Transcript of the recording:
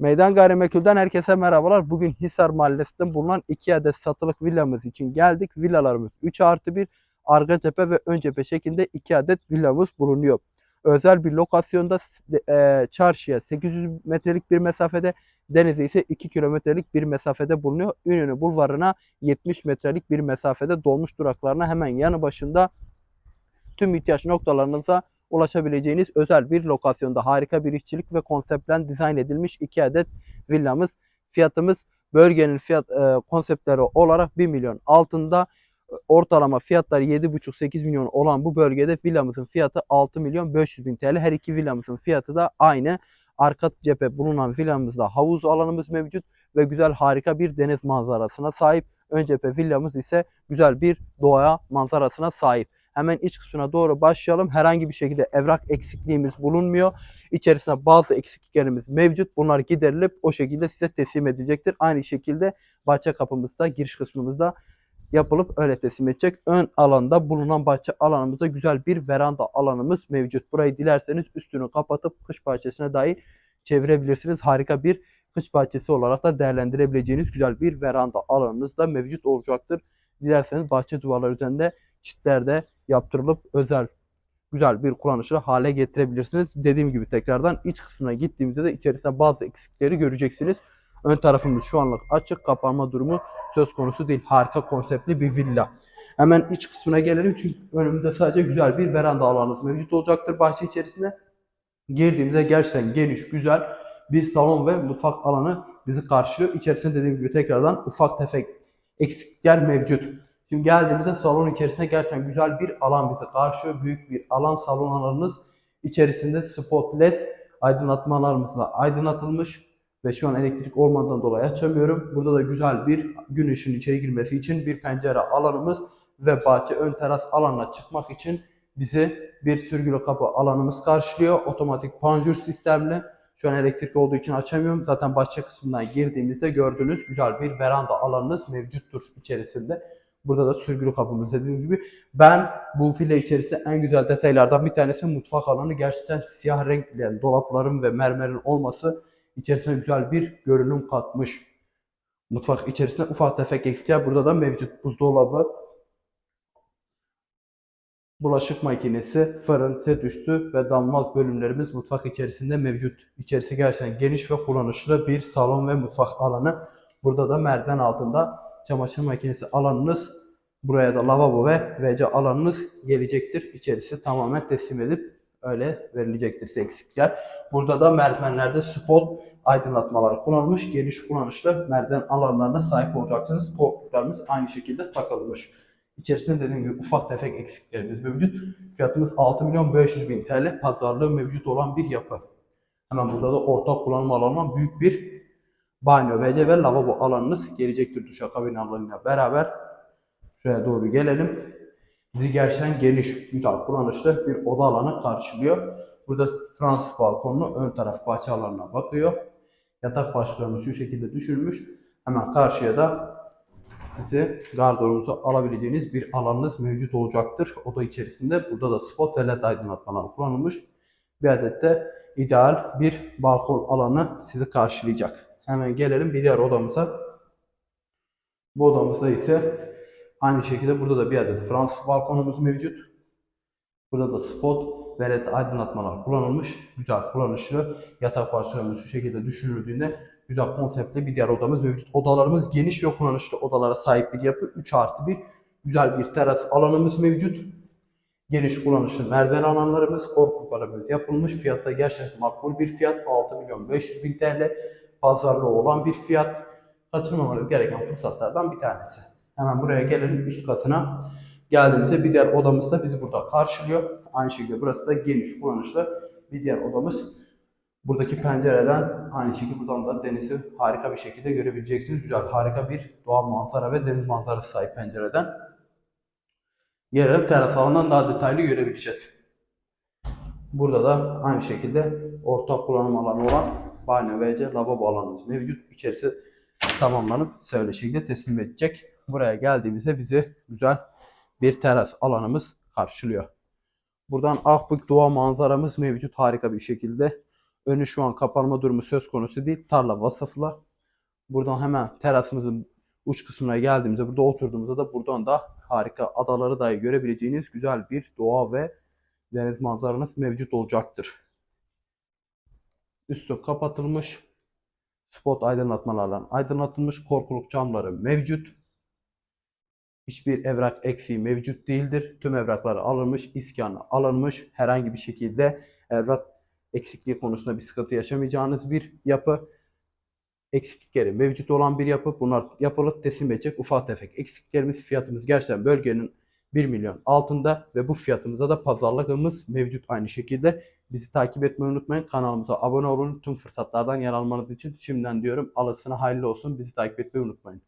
Meydan Gayrimenkul'den herkese merhabalar. Bugün Hisar Mahallesi'nde bulunan 2 adet satılık villamız için geldik. Villalarımız 3 artı 1, arka cephe ve ön cephe şeklinde 2 adet villamız bulunuyor. Özel bir lokasyonda e, çarşıya 800 metrelik bir mesafede, denize ise 2 kilometrelik bir mesafede bulunuyor. Ünlü bulvarına 70 metrelik bir mesafede dolmuş duraklarına hemen yanı başında tüm ihtiyaç noktalarınıza ulaşabileceğiniz özel bir lokasyonda harika bir işçilik ve konseptlen dizayn edilmiş 2 adet villamız. Fiyatımız bölgenin fiyat e, konseptleri olarak 1 milyon altında ortalama fiyatları 7,5-8 milyon olan bu bölgede villamızın fiyatı 6 milyon 500 bin TL. Her iki villamızın fiyatı da aynı. Arka cephe bulunan villamızda havuz alanımız mevcut ve güzel harika bir deniz manzarasına sahip. Ön cephe villamız ise güzel bir doğa manzarasına sahip. Hemen iç kısmına doğru başlayalım. Herhangi bir şekilde evrak eksikliğimiz bulunmuyor. İçerisinde bazı eksikliklerimiz mevcut. Bunlar giderilip o şekilde size teslim edilecektir. Aynı şekilde bahçe kapımızda, giriş kısmımızda yapılıp öyle teslim edecek. Ön alanda bulunan bahçe alanımızda güzel bir veranda alanımız mevcut. Burayı dilerseniz üstünü kapatıp kış bahçesine dahi çevirebilirsiniz. Harika bir kış bahçesi olarak da değerlendirebileceğiniz güzel bir veranda alanınız da mevcut olacaktır. Dilerseniz bahçe duvarları üzerinde çitlerde yaptırılıp özel güzel bir kullanışlı hale getirebilirsiniz. Dediğim gibi tekrardan iç kısmına gittiğimizde de içerisinde bazı eksikleri göreceksiniz. Ön tarafımız şu anlık açık kapanma durumu söz konusu değil. Harika konseptli bir villa. Hemen iç kısmına gelelim çünkü önümüzde sadece güzel bir veranda alanımız mevcut olacaktır bahçe içerisinde. Girdiğimizde gerçekten geniş, güzel bir salon ve mutfak alanı bizi karşılıyor. İçerisinde dediğim gibi tekrardan ufak tefek eksiklikler mevcut. Şimdi geldiğimizde salon içerisinde gerçekten güzel bir alan bizi karşılıyor. Büyük bir alan salon alanınız. içerisinde spot led aydınlatmalarımızla aydınlatılmış ve şu an elektrik olmadan dolayı açamıyorum. Burada da güzel bir gün ışığının içeri girmesi için bir pencere alanımız ve bahçe ön teras alanına çıkmak için bizi bir sürgülü kapı alanımız karşılıyor. Otomatik panjur sistemli. Şu an elektrik olduğu için açamıyorum. Zaten bahçe kısmından girdiğimizde gördüğünüz güzel bir veranda alanınız mevcuttur içerisinde. Burada da sürgülü kapımız dediğim gibi. Ben bu file içerisinde en güzel detaylardan bir tanesi mutfak alanı. Gerçekten siyah renkli yani dolapların ve mermerin olması içerisine güzel bir görünüm katmış. Mutfak içerisinde ufak tefek eksikler burada da mevcut. Buzdolabı, bulaşık makinesi, fırın, set üstü ve damlaz bölümlerimiz mutfak içerisinde mevcut. İçerisi gerçekten geniş ve kullanışlı bir salon ve mutfak alanı. Burada da merdiven altında çamaşır makinesi alanınız, buraya da lavabo ve WC alanınız gelecektir. İçerisi tamamen teslim edip öyle verilecektir eksikler. Burada da merdivenlerde spot aydınlatmalar kullanılmış. Geniş kullanışlı merdiven alanlarına sahip olacaksınız. Koltuklarımız aynı şekilde takılmış. İçerisinde dediğim gibi ufak tefek eksiklerimiz mevcut. Fiyatımız 6 milyon 500 bin TL. Pazarlığı mevcut olan bir yapı. Hemen burada da ortak kullanım alanı olan büyük bir banyo, WC ve lavabo alanınız gelecektir duşakabin alanıyla beraber. Şuraya doğru gelelim. Bizi gerçekten geniş, güzel, kullanışlı bir oda alanı karşılıyor. Burada Fransız balkonlu ön taraf bahçe alanına bakıyor. Yatak başlarını şu şekilde düşürmüş. Hemen karşıya da size gardırobunuzu alabileceğiniz bir alanınız mevcut olacaktır. Oda içerisinde burada da spot ve led aydınlatmalar kullanılmış. Bir adet de ideal bir balkon alanı sizi karşılayacak. Hemen gelelim bir diğer odamıza. Bu odamızda ise aynı şekilde burada da bir adet Fransız balkonumuz mevcut. Burada da spot ve led aydınlatmalar kullanılmış. Güzel kullanışlı. Yatak parçalarımız şu şekilde düşürüldüğünde güzel konseptli bir diğer odamız mevcut. Odalarımız geniş ve kullanışlı odalara sahip bir yapı. 3 artı bir güzel bir teras alanımız mevcut. Geniş kullanışlı merdiven alanlarımız, korkuluklarımız yapılmış. Fiyatta gerçekten makbul bir fiyat. 6 milyon 500 bin TL pazarlığı olan bir fiyat. Kaçırmamanız gereken fırsatlardan bir tanesi. Hemen buraya gelelim üst katına. Geldiğimizde bir diğer odamız da bizi burada karşılıyor. Aynı şekilde burası da geniş kullanışlı bir diğer odamız. Buradaki pencereden aynı şekilde buradan da denizi harika bir şekilde görebileceksiniz. Güzel, harika bir doğal manzara ve deniz manzarası sahip pencereden. Gelelim teras alanından daha detaylı görebileceğiz. Burada da aynı şekilde ortak kullanım alanı olan banyo ve lavabo alanımız mevcut. İçerisi tamamlanıp söyle şekilde teslim edecek. Buraya geldiğimizde bizi güzel bir teras alanımız karşılıyor. Buradan Akbük doğa manzaramız mevcut harika bir şekilde. Önü şu an kapanma durumu söz konusu değil. Tarla vasıflı. Buradan hemen terasımızın uç kısmına geldiğimizde burada oturduğumuzda da buradan da harika adaları dahi görebileceğiniz güzel bir doğa ve deniz manzaranız mevcut olacaktır. Üstü kapatılmış. Spot aydınlatmalarla aydınlatılmış. Korkuluk camları mevcut. Hiçbir evrak eksiği mevcut değildir. Tüm evraklar alınmış, iskanı alınmış. Herhangi bir şekilde evrak eksikliği konusunda bir sıkıntı yaşamayacağınız bir yapı. Eksiklikleri mevcut olan bir yapı. Bunlar yapılıp teslim edecek ufak tefek eksiklerimiz. Fiyatımız gerçekten bölgenin 1 milyon altında ve bu fiyatımıza da pazarlığımız mevcut aynı şekilde. Bizi takip etmeyi unutmayın. Kanalımıza abone olun. Tüm fırsatlardan yer almanız için şimdiden diyorum alasına hayırlı olsun. Bizi takip etmeyi unutmayın.